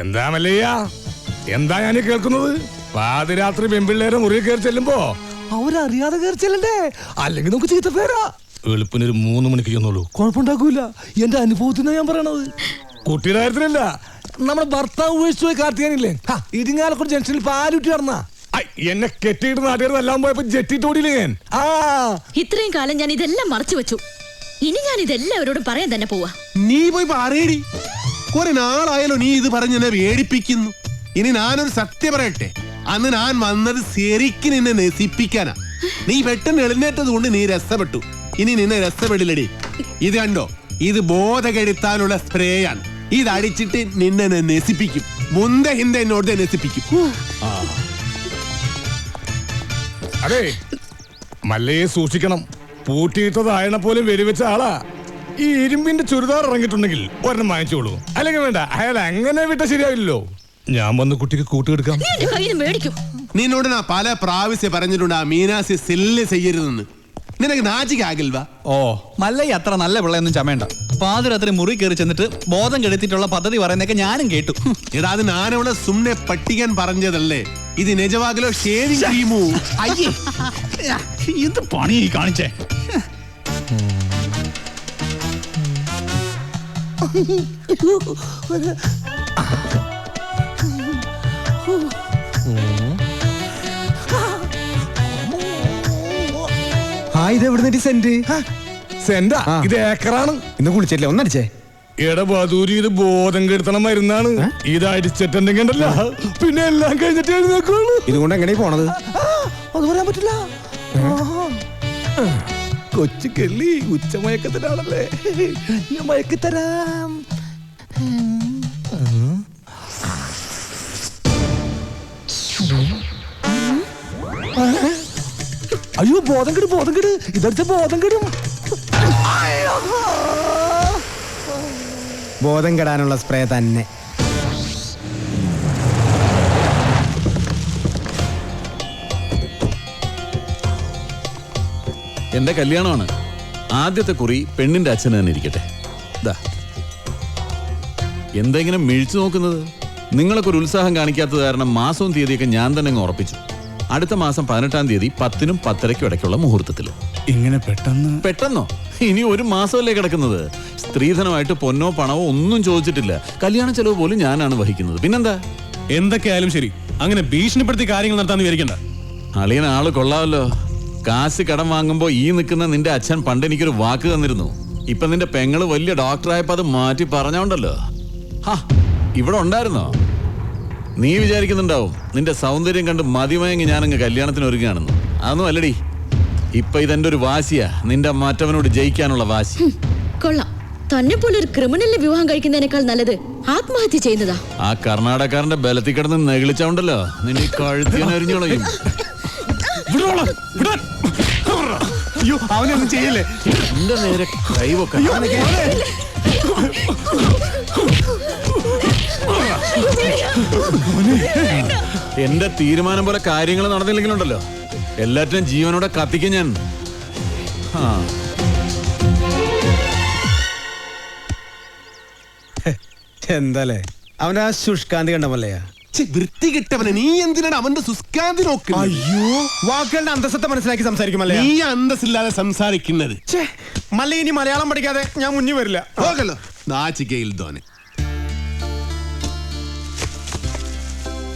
എന്താ മല്ലയ്യ? എന്താ ഞാൻ കേൾക്കുന്നത്? പാതിരാത്രി പെമ്പിള്ളേരെ മുറിയിൽ കയറി ചെല്ലുമ്പോ അവരറിയാതെ കയറി ചെല്ലണ്ടേ? അല്ലെങ്കിൽ നമുക്ക് ചീത്ത പേരാ. വെളുപ്പിനൊരു മൂന്ന് മണിക്ക് ചെന്നുള്ളൂ കുഴപ്പമുണ്ടാക്കൂല. എന്റെ അനുഭവത്തിനാ ഞാൻ പറയണത്. കുട്ടിയുടെ കാര്യത്തിലല്ല നമ്മുടെ ഭർത്താവ് ഉപേക്ഷിച്ചു പോയി കാർത്തിയാനില്ലേ ഇരിങ്ങാലക്കുട ജംഗ്ഷനിൽ പാലുറ്റി നടന്ന. എന്നെ കെട്ടിയിട്ട് നാട്ടുകാർ എല്ലാം പോയപ്പോ ജെറ്റിട്ട് ഓടിയില്ലേ ഞാൻ? ആ. ഇത്രയും കാലം ഞാൻ ഇതെല്ലാം മറച്ചു വെച്ചു. ഇനി ഞാൻ ഇതെല്ലാവരോടും പറയാൻ തന്നെ പോവാ. നീ പോയി പറയടി കുറെ നാളായാലോ നീ ഇത് പറഞ്ഞ് എന്നെ വേടിപ്പിക്കുന്നു ഇനി ഞാനൊരു സത്യം പറയട്ടെ. അന്ന് ഞാൻ വന്നത് ശരിക്ക് നിന്നെ നശിപ്പിക്കാനാ. നീ പെട്ടെന്ന് എഴുന്നേറ്റത് കൊണ്ട് നീ രസപ്പെട്ടു ഇനി നിന്നെ രസപ്പെടില്ലടി ഇത് കണ്ടോ? ഇത് ബോധകെടുത്താനുള്ള സ്പ്രേയാണ്. ഇത് അടിച്ചിട്ട് നിന്നെ ഞാൻ നശിപ്പിക്കും. മുന്ത ഹിന്ദ എന്നോട് നശിപ്പിക്കും. അതെ മല്ലയെ സൂക്ഷിക്കണം. പൂട്ടിയിട്ടതായണ പോലും വെടിവെച്ച ആളാ. ഈ ഇരുമ്പിന്റെ ചുരിദാർ ഇറങ്ങിയിട്ടുണ്ടെങ്കിൽ ഒരെണ്ണം വാങ്ങിച്ചോളൂ. അല്ലെങ്കിൽ വേണ്ട അയാൾ അങ്ങനെ വിട്ട ശരിയാവില്ലല്ലോ. ഞാൻ വന്ന് കുട്ടിക്ക് കൂട്ടുകെടുക്കാം നിന്നോട് ഞാൻ പല പ്രാവശ്യം പറഞ്ഞിട്ടുണ്ട് ആ മീനാസി സെല്ല് ചെയ്യരുതെന്ന്. നിനക്ക് നാച്ചിക്കാകിൽവാ ഓ മല്ലയ്യ അത്ര നല്ല പിള്ളയൊന്നും ചമയണ്ട. പാതിരാത്രി മുറി കയറി ചെന്നിട്ട് ബോധം കെടുത്തിട്ടുള്ള പദ്ധതി പറയുന്നൊക്കെ ഞാനും കേട്ടു. എടാ അത് ഞാനവിടെ സുമ്നെ പട്ടിക്കാൻ പറഞ്ഞതല്ലേ? ഇത് നിജവാകലോ ഷേവിംഗ് ക്രീമോ അയ്യേ. ഇത് പണി കാണിച്ചേ? ആ ഇത് എവിടെ സെന്റ്? സെന്റാ. ഇത് ഏക്കറാണ്. ഇന്ന് കുളിച്ചിട്ടില്ല? ഒന്നടിച്ചേ. എടാ ബദൂരി ഇത് ബോധം കെടുത്തണ മരുന്നാണ്. ഇത് അടിച്ചിട്ടുണ്ടെങ്കിൽ ഉണ്ടല്ലോ പിന്നെ എല്ലാം കഴിഞ്ഞിട്ട് എഴുന്നേക്കുള്ളൂ ഇതുകൊണ്ട് എങ്ങനെ പോണത്? അത് പറയാൻ പറ്റില്ല. കൊച്ചു കെള്ളി ഉച്ചമയക്കത്തിലാണല്ലേ ഞാൻ മയക്കിത്തരാം അയ്യോ ബോധം കെടും ബോധം കെട് ഇതടുത്ത് ബോധം കെടും ബോധം കെടാനുള്ള സ്പ്രേ തന്നെ. എന്റെ കല്യാണമാണ്. ആദ്യത്തെ കുറി പെണ്ണിന്റെ അച്ഛൻ തന്നെ ഇരിക്കട്ടെ. ദാ. എന്തെങ്ങനെ മിഴിച്ചു നോക്കുന്നത്? നിങ്ങളൊക്കെ ഒരു ഉത്സാഹം കാണിക്കാത്തത് കാരണം മാസവും തീയതിയൊക്കെ ഞാൻ തന്നെ അങ്ങ് ഉറപ്പിച്ചു. അടുത്ത മാസം പതിനെട്ടാം തീയതി പത്തിനും പത്തരയ്ക്കും ഇടയ്ക്കുള്ള മുഹൂർത്തത്തിൽ ഇങ്ങനെ പെട്ടെന്ന്? പെട്ടെന്നോ? ഇനി ഒരു മാസമല്ലേ കിടക്കുന്നത്. സ്ത്രീധനമായിട്ട് പൊന്നോ പണമോ ഒന്നും ചോദിച്ചിട്ടില്ല. കല്യാണ ചെലവ് പോലും ഞാനാണ് വഹിക്കുന്നത്. പിന്നെന്താ? എന്തൊക്കെയായാലും ശരി. അങ്ങനെ ഭീഷണിപ്പെടുത്തി കാര്യങ്ങൾ നടത്താന്ന് വിചാരിക്കണ്ട. അളിയൻ ആൾ കൊള്ളാമല്ലോ. കാശ് കടം വാങ്ങുമ്പോ ഈ നിൽക്കുന്ന നിന്റെ അച്ഛൻ പണ്ട് എനിക്കൊരു വാക്ക് തന്നിരുന്നു. ഇപ്പൊ നിന്റെ പെങ്ങൾ വലിയ ഡോക്ടറായപ്പോ അത് മാറ്റി പറഞ്ഞോണ്ടല്ലോ. ഹാ ഇവിടെ ഉണ്ടായിരുന്നോ? നീ വിചാരിക്കുന്നുണ്ടാവും നിന്റെ സൗന്ദര്യം കണ്ട് മതിമയങ്ങി ഞാനങ്ങ് കല്യാണത്തിന് ഒരുങ്ങുകയാണെന്ന്. അതൊന്നും അല്ലടി. ഇപ്പൊ ഇതെന്റെ ഒരു വാശിയാ. നിന്റെ മറ്റവനോട് ജയിക്കാനുള്ള വാശി. കൊള്ളാം. തന്നെ പോലെ ഒരു ക്രിമിനലിനെ വിവാഹം കഴിക്കുന്നതിനേക്കാൾ നല്ലത് ആത്മഹത്യ ചെയ്യുന്നതാ. ആ കർണാടകക്കാരന്റെ ബലത്തിൽ കിടന്ന് നെകിളിച്ചോണ്ടല്ലോ നിന്നെ കഴുത്തിനരിഞ്ഞോളയും അയ്യോ അവനൊന്നും ചെയ്യല്ലേ? എന്റെ നേരെ കൈവൊക്കെ. എന്റെ തീരുമാനം പോലെ കാര്യങ്ങൾ നടന്നില്ലെങ്കിലുണ്ടല്ലോ. എല്ലാറ്റിനും ജീവനോടെ കത്തിക്കും ഞാൻ. ആ എന്താലേ? അവനാ ആ ശുഷ്കാന്തി കണ്ട മല്ലയാ ഛെ, വൃത്തി കിട്ടവനെ നീ എന്തിനാണ് അവന്റെ സുസ്കാന്തി നോക്കുന്നത്? അയ്യോ. വാക്കുകളുടെ അന്തസ്സത്തെ മനസ്സിലാക്കി സംസാരിക്കുമല്ലേ നീ അന്തസ്സില്ലാതെ സംസാരിക്കുന്നത്. മല്ല ഇനി മലയാളം പഠിക്കാതെ ഞാൻ മുന്നിൽ വരില്ല. പോകല്ലോ. നാച്ചിക്കയിൽ തോനെ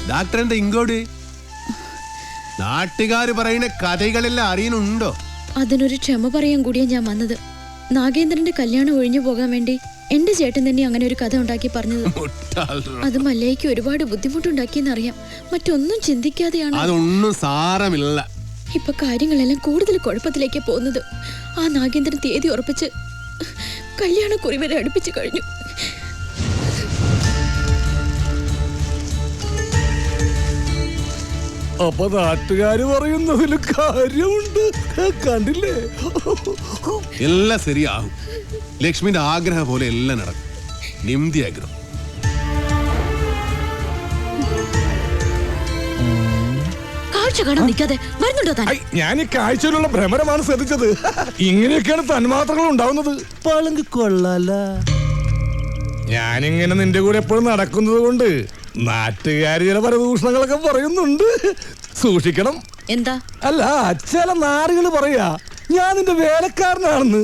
ഡാക്ടർ എന്താ ഇങ്ങോട്ട്? നാട്ടുകാര് പറയുന്ന കഥകളെല്ലാം അറിയുന്നുണ്ടോ? അതിനൊരു ക്ഷമ പറയാൻ കൂടിയാ ഞാൻ വന്നത്. നാഗേന്ദ്രന്റെ കല്യാണം ഒഴിഞ്ഞു പോകാൻ വേണ്ടി എന്റെ ചേട്ടൻ തന്നെ അങ്ങനെ ഒരു കഥ ഉണ്ടാക്കി പറഞ്ഞത്. അത് മല്ലയ്ക്ക് ഒരുപാട് ബുദ്ധിമുട്ടുണ്ടാക്കിയെന്നറിയാം. മറ്റൊന്നും ചിന്തിക്കാതെയാണ് അതൊന്നും സാരമില്ല. ഇപ്പൊ കാര്യങ്ങളെല്ലാം കൂടുതൽ കുഴപ്പത്തിലേക്ക് പോകുന്നത്. ആ നാഗേന്ദ്രൻ തീയതി ഉറപ്പിച്ച് കല്യാണ വരെ അടുപ്പിച്ചു കഴിഞ്ഞു. അപ്പൊ നാട്ടുകാര് പറയുന്നതിൽ കാര്യമുണ്ട്. കണ്ടില്ലേ? എല്ലാം ശരിയാകും. ലക്ഷ്മിന്റെ ആഗ്രഹം പോലെ എല്ലാം നടക്കും. നിംതി ആഗ്രഹം. ഞാൻ ഈ കാഴ്ചയിലുള്ള ഭ്രമരമാണ് ശ്രദ്ധിച്ചത്. ഇങ്ങനെയൊക്കെയാണ് തന്മാത്രകൾ ഉണ്ടാവുന്നത്. പളങ്ക് കൊള്ളാല. ഞാനിങ്ങനെ നിന്റെ കൂടെ എപ്പോഴും നടക്കുന്നത് കൊണ്ട് നാട്ടുകാർ ചില പരദൂഷണങ്ങളൊക്കെ പറയുന്നുണ്ട്. സൂക്ഷിക്കണം. എന്താ? അല്ല ചില നാറുകൾ പറയാ ഞാൻ നിന്റെ വേലക്കാരനാണെന്ന്.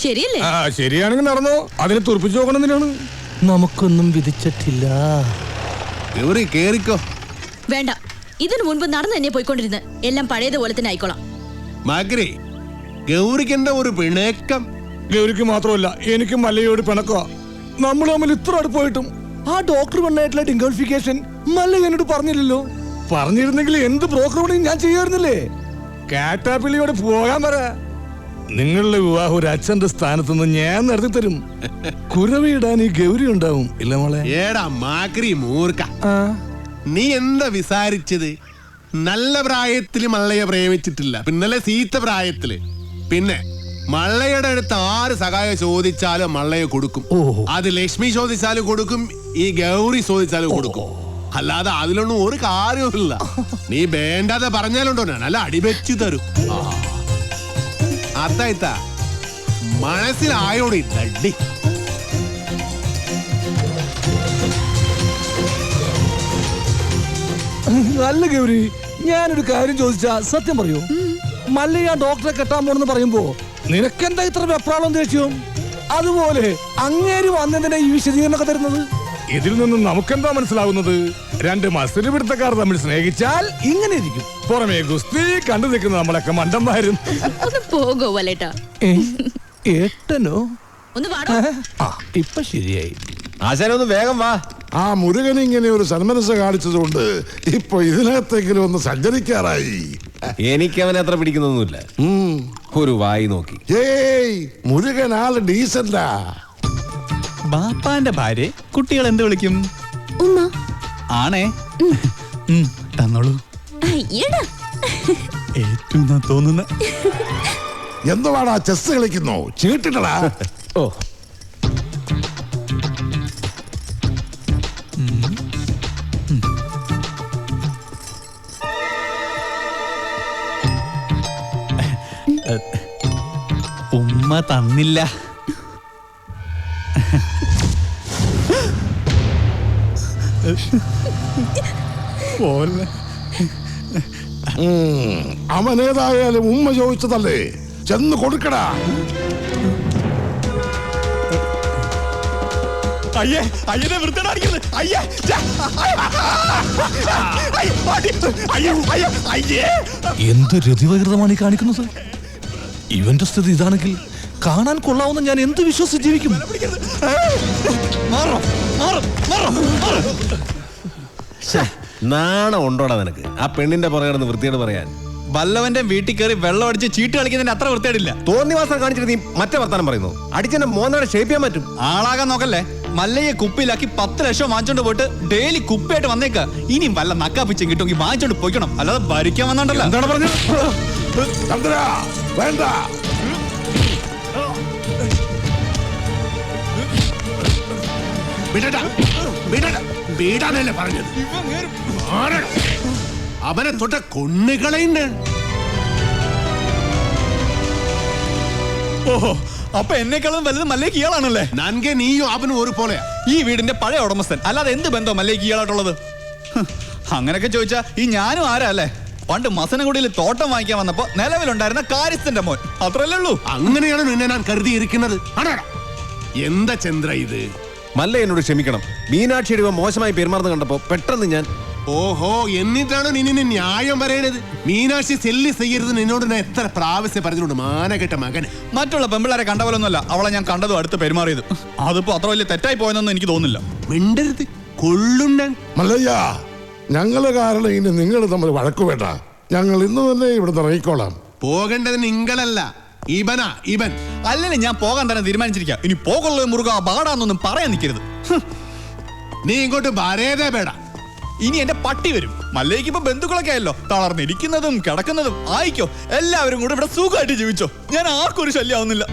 ശരിയല്ലേ? ആ ശരിയാണെങ്കിൽ നടന്നോ. അതിനെ തുറപ്പിച്ചു നോക്കണം എന്തിനാണ്? നമുക്കൊന്നും വിധിച്ചിട്ടില്ല. കേറിക്കോ. വേണ്ട. ഇതിനു മുൻപ് നടന്നു തന്നെ പോയിക്കൊണ്ടിരുന്ന്. എല്ലാം പഴയതുപോലെ തന്നെ ആയിക്കോളാം. മകരെ ഗൗരിക്ക് എന്താ ഒരു പിണക്കം? ഗൗരിക്ക് മാത്രമല്ല എനിക്കും മല്ലയോട് പിണക്കുക നമ്മൾ തമ്മിൽ ഇത്ര അടുപ്പായിട്ടും ആ ഡോക്ടർ പെണ്ണായിട്ടുള്ള ഡിംഗോളിഫിക്കേഷൻ മല്ല എന്നോട് പറഞ്ഞില്ലല്ലോ. പറഞ്ഞിരുന്നെങ്കിൽ എന്ത് ബ്രോക്കർ പണിയും ഞാൻ ചെയ്യാറുന്നില്ലേ കാറ്റാപ്പിള്ളിയോട് പോകാൻ പറ. നിങ്ങളുടെ വിവാഹം ഒരു അച്ഛന്റെ സ്ഥാനത്ത് നിന്ന് ഞാൻ നടത്തി തരും. കുരവിടാൻ ഈ ഗൗരി ഉണ്ടാവും ഇല്ല മോളെ? ഏടാ മാക്രി മൂർക്ക നീ എന്താ വിസാരിച്ചത്? നല്ല പ്രായത്തിൽ മള്ളയെ പ്രേമിച്ചിട്ടില്ല. പിന്നല്ലേ സീത്ത പ്രായത്തിൽ പിന്നെ മള്ളയുടെ അടുത്ത് ആര് സഹായം ചോദിച്ചാലും മള്ളയെ കൊടുക്കും. അത് ലക്ഷ്മി ചോദിച്ചാലും കൊടുക്കും. ഈ ഗൗരി ചോദിച്ചാലും കൊടുക്കും. അല്ലാതെ അതിലൊന്നും ഒരു കാര്യമില്ല നീ വേണ്ടാതെ പറഞ്ഞാലുണ്ടോ ഞാൻ? അല്ല അടിവെച്ചു തരും. ആ. അതായിത്താ മനസ്സിലായോടി ദഡ്ഡി അല്ല ഗൗരി ഞാനൊരു കാര്യം ചോദിച്ചാ സത്യം പറയൂ. മല്ലയ്യ ഡോക്ടറെ കെട്ടാൻ പോണെന്ന് പറയുമ്പോ നിനക്കെന്താ ഇത്ര വെപ്രാളം ദേഷ്യം? അതുപോലെ അങ്ങേര് വന്നതിനെ ഈ വിശദീകരണമൊക്കെ തരുന്നത്? ഇതിൽ നിന്നും നമുക്കെന്താ മനസ്സിലാവുന്നത്? രണ്ട് മത്സര പിടുത്തക്കാർ തമ്മിൽ സ്നേഹിച്ചാൽ ഇങ്ങനെ ഇരിക്കും പുറമേ ഗുസ്തി കണ്ടു നിൽക്കുന്ന നമ്മളൊക്കെ മണ്ടന്മാരും. ഒന്ന് പോകോ വലേട്ടാ. ഏ, ഒന്ന് വാടോ. ആ ഇപ്പൊ ശരിയായി. ആശാനൊന്ന് വേഗം വാ. ആ മുരുകൻ ഇങ്ങനെ ഒരു സന്മനസ് കാണിച്ചതുകൊണ്ട് ഇപ്പൊ ഇതിനകത്തെങ്കിലും ഒന്ന് സഞ്ചരിക്കാറായി. എനിക്ക് അവനെ അത്ര പിടിക്കുന്നൊന്നുമില്ല. ഒരു വായി നോക്കി. ഏയ് മുരുകൻ ആൾ ഡീസന്റാ. ബാപ്പാന്റെ ഭാര്യ കുട്ടികൾ എന്ത് വിളിക്കും ഉമ്മ ആണേ ഉം, തന്നോളൂ അയ്യടാ ഏറ്റവും തോന്നുന്ന എന്തുവാടാ ചെസ് കളിക്കുന്നു ചീട്ടിട്ടടാ ഓ ഉമ്മ തന്നില്ല പോലെ അവൻ ഏതായാലും ഉമ്മ ചോദിച്ചതല്ലേ? ചെന്ന് കൊടുക്കടാ. അയ്യേ അയ്യനെ വൃത്തിടാടിക്കുന്നത് അയ്യേ ഛെ, അയ്യ, അടി, അയ്യോ, അയ്യോ, അയ്യേ. എന്ത് രതിവകൃതമാണ് ഈ കാണിക്കുന്നത്? ഇവന്റെ സ്ഥിതി ഇതാണെങ്കിൽ കാണാൻ കൊള്ളാവുന്ന ഞാൻ എന്ത് വിശ്വസിച്ച് ജീവിക്കും? നാണം ഉണ്ടോടാ നിനക്ക്? ആ പെണ്ണിന്റെ പുറകെ വൃത്തിയോട് പറയാൻ. വല്ലവന്റെ വീട്ടിൽ കയറി വെള്ളം അടിച്ച് ചീട്ട് കളിക്കുന്നതിന് അത്ര വൃത്തിയായിട്ടില്ല തോന്നിവാസം കാണിച്ചിട്ട് നീ മറ്റേ വർത്താനം പറയുന്നു. അടിച്ചെന്നെ മോന്നാടെ ഷേപ്പ് ചെയ്യാൻ പറ്റും. ആളാകാൻ നോക്കല്ലേ? മല്ലയെ കുപ്പിയിലാക്കി പത്ത് ലക്ഷം വാങ്ങിച്ചോണ്ട് പോയിട്ട് ഡെയിലി കുപ്പിയായിട്ട് വന്നേക്ക. ഇനി വല്ല നക്കാപ്പിച്ചും കിട്ടുമെങ്കിൽ വാങ്ങിച്ചോണ്ട് പോയിക്കണം. അല്ലാതെ ഭരിക്കാൻ വന്നോണ്ടല്ലോ. എന്താണ് പറഞ്ഞത്? വേണ്ട. വിടാനല്ലേ പറഞ്ഞത്. അവനെ തൊട്ട കൊണ്ണുകളയുണ്ട് ഓഹോ അപ്പൊ എന്നെക്കാളും വലുത് മല്ലേക്ക് ഇയാളാണല്ലേ? നൻകെ നീയും അവനും ഒരു പോലെയാ. ഈ വീടിന്റെ പഴയ ഉടമസ്ഥൻ. അല്ലാതെ എന്ത് ബന്ധം മല്ലേക്ക് ഇയാളായിട്ടുള്ളത്? അങ്ങനെയൊക്കെ ചോദിച്ചാ ഈ ഞാനും ആരാ അല്ലേ? പണ്ട് മസനഗുഡിയിൽ തോട്ടം വാങ്ങിക്കാൻ വന്നപ്പോ നിലവിലുണ്ടായിരുന്ന കാര്യസ്ഥന്റെ മോൻ. അത്രല്ലേ ഉള്ളൂ. അങ്ങനെയാണ് നിന്നെ ഞാൻ കരുതിയിരിക്കുന്നത്. എന്താ ചന്ദ്ര ഇത്? മല്ല എന്നോട് ക്ഷമിക്കണം. മീനാക്ഷിയുടെ ഇവൻ മോശമായി പെരുമാറുന്ന കണ്ടപ്പോ പെട്ടെന്ന് ഞാൻ ഓഹോ എന്നിട്ടാണ് നീ നിന്നെ ന്യായം പറയണത്? മീനാക്ഷി സെല്ലി ചെയ്യരുത് നിന്നോട് ഞാൻ എത്ര പ്രാവശ്യം പറഞ്ഞിട്ടുണ്ട് മാനകെട്ട മകൻ. മറ്റുള്ള പെമ്പിള്ളാരെ കണ്ട പോലൊന്നുമല്ല. അവളെ ഞാൻ കണ്ടതും അടുത്ത് പെരുമാറിയത്. അതിപ്പോ അത്ര വലിയ തെറ്റായി പോയെന്നൊന്നും എനിക്ക് തോന്നുന്നില്ല. മിണ്ടരുത് കൊള്ളുണ്ടാൻ മല്ലയ്യ ഞങ്ങൾ കാരണം ഇനി നിങ്ങൾ തമ്മിൽ വഴക്കു വേണ്ട. ഞങ്ങൾ ഇന്ന് തന്നെ ഇവിടുന്ന് ഇറങ്ങിക്കോളാം. പോകേണ്ടത് നിങ്ങളല്ല. ഇവനാ ഇവൻ. അല്ലെങ്കിൽ ഞാൻ പോകാൻ തന്നെ തീരുമാനിച്ചിരിക്കാം. ഇനി പോകുള്ള മുറുക പാടാന്നൊന്നും പറയാൻ നിൽക്കരുത്. നീ ഇങ്ങോട്ട് വരേതേ പേട ഇനി എന്റെ പട്ടി വരും. മല്ലേക്ക് ഇപ്പൊ ബന്ധുക്കളൊക്കെ ആയല്ലോ. തളർന്നിരിക്കുന്നതും കിടക്കുന്നതും ആയിക്കോ. എല്ലാവരും കൂടെ ഇവിടെ സുഖമായിട്ട് ജീവിച്ചോ. ഞാൻ ആർക്കും ഒരു ശല്യമാവുന്നില്ല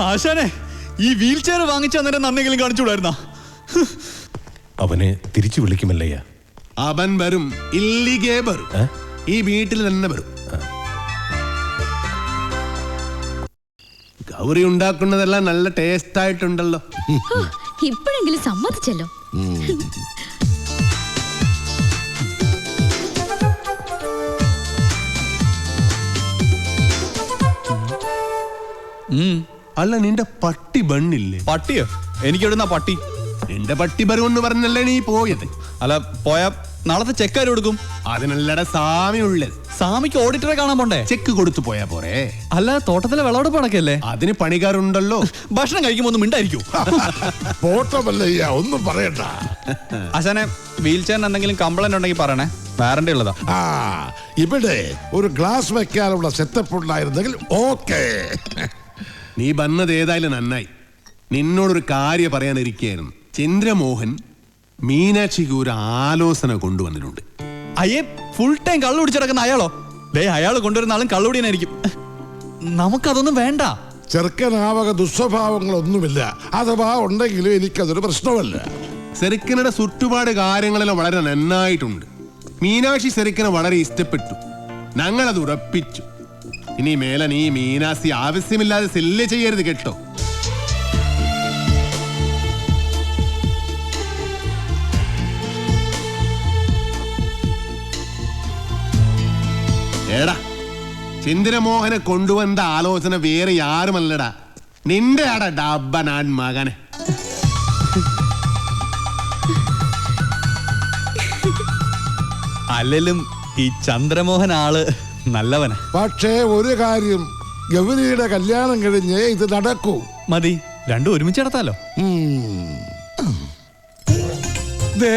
ആശാനെ ഈ വീൽ ചെയർ വാങ്ങിച്ചു തന്നെ നന്നെങ്കിലും കാണിച്ചുകൂടായിരുന്നാ? അവനെ തിരിച്ചു വിളിക്കുമല്ലയ്യ. അവൻ വരും. ഇല്ലിഗേ വരും. ഈ വീട്ടിൽ തന്നെ വരും. ഗൗരി ഉണ്ടാക്കുന്നതെല്ലാം നല്ല ടേസ്റ്റ് ആയിട്ടുണ്ടല്ലോ. ഇപ്പോഴെങ്കിലും സമ്മതിച്ചല്ലോ. അല്ല നിന്റെ പട്ടി ബണ്ണില്ലേ? പട്ടിയോ? എനിക്കെവിടുന്ന പട്ടി. നിന്റെ പട്ടി ബരുമെന്ന് പറഞ്ഞല്ലേ നീ പോയത്? അല്ല പോയാ നാളത്തെ ചെക്കാരും എടുക്കും കൊടുക്കും? അതിനല്ലട സാമി സാമിക്ക് ഓഡിറ്ററെ കാണാൻ പോണ്ടേ? ചെക്ക് കൊടുത്തു പോയാ പോരെ. അല്ല തോട്ടത്തിലെ വിളവെടുപ്പ് നടക്കല്ലേ അതിന് പണിക്കാരുണ്ടല്ലോ ഭക്ഷണം കഴിക്കുമ്പോ ഒന്ന് മിണ്ടായിരിക്കൂ. പോട്ടമല്ലയ്യ ഒന്നും പറയണ്ട. അശാനെ വീൽ ചെയറിന് എന്തെങ്കിലും കംപ്ലൈന്റ് ഉണ്ടെങ്കിൽ പറയണേ. വാറണ്ടി ഉള്ളതാ. ആ ഇവിടെ ഒരു ഗ്ലാസ് വെക്കാനുള്ള സെറ്റപ്പ് ഉണ്ടായിരുന്നെങ്കിൽ ഓക്കേ നീ വന്നത് ഏതായാലും നന്നായി. നിന്നോടൊരു കാര്യം പറയാനിരിക്കുകയായിരുന്നു. ചന്ദ്രമോഹൻ മീനാക്ഷിക്ക് ഒരു ആലോചന കൊണ്ടുവന്നിട്ടുണ്ട്. അയ്യേ ഫുൾ ടൈം കള്ളു കുടിച്ചിടക്കുന്ന അയാളോ? ദേ അയാൾ കൊണ്ടുവരുന്ന ആളും കള്ളുടിയനായിരിക്കും നമുക്കതൊന്നും വേണ്ട. ചെറുക്കനാവക ദുസ്വഭാവങ്ങളൊന്നുമില്ല. അഥവാ ഉണ്ടെങ്കിലും എനിക്കതൊരു പ്രശ്നമല്ല. ചെറുക്കനുടെ ചുറ്റുപാട് കാര്യങ്ങളെല്ലാം വളരെ നന്നായിട്ടുണ്ട്. മീനാക്ഷി സെറിക്കനെ വളരെ ഇഷ്ടപ്പെട്ടു. ഞങ്ങളത് ഉറപ്പിച്ചു. ഇനി മേലെ നീ മീനാസി ആവശ്യമില്ലാതെ സെല്ല് ചെയ്യരുത് കേട്ടോ. ഏടാ ചിന്തിരമോഹനെ കൊണ്ടുവന്ന ആലോചന വേറെ ആരുമല്ലടാ. നിന്റെ അട ഡബ്ബ ഞാൻ മകനെ. അല്ലെങ്കിലും ഈ ചന്ദ്രമോഹൻ ആൾ നല്ലവനാ. പക്ഷേ ഒരു കാര്യം ഗൗരിയുടെ കല്യാണം കഴിഞ്ഞ് ഇത് നടക്കൂ. മതി രണ്ടും ഒരുമിച്ച് നടത്താലോ? ദേ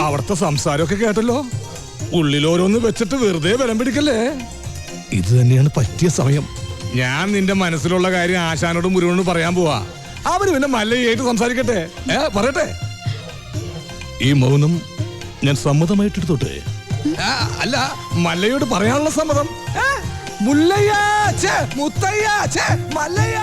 അവിടുത്തെ സംസാരമൊക്കെ കേട്ടല്ലോ. ഉള്ളിൽ ഓരോന്ന് വെച്ചിട്ട് വെറുതെ ബലം പിടിക്കല്ലേ? ഇത് തന്നെയാണ് പറ്റിയ സമയം. ഞാൻ നിന്റെ മനസ്സിലുള്ള കാര്യം ആശാനോട് മുരുവനോടും പറയാൻ പോവാ. അവർ പിന്നെ മല്ലയായിട്ട് സംസാരിക്കട്ടെ. ഏ പറയട്ടെ. ഈ മൗനം ഞാൻ സമ്മതമായിട്ട് എടുത്തോട്ടെ ആ, അല്ല മല്ലയോട് പറയാനുള്ള സമ്മതം. ഏ? മുല്ലയ്യ ഛേ, മുത്തയ്യ ഛേ, മല്ലയ്യ.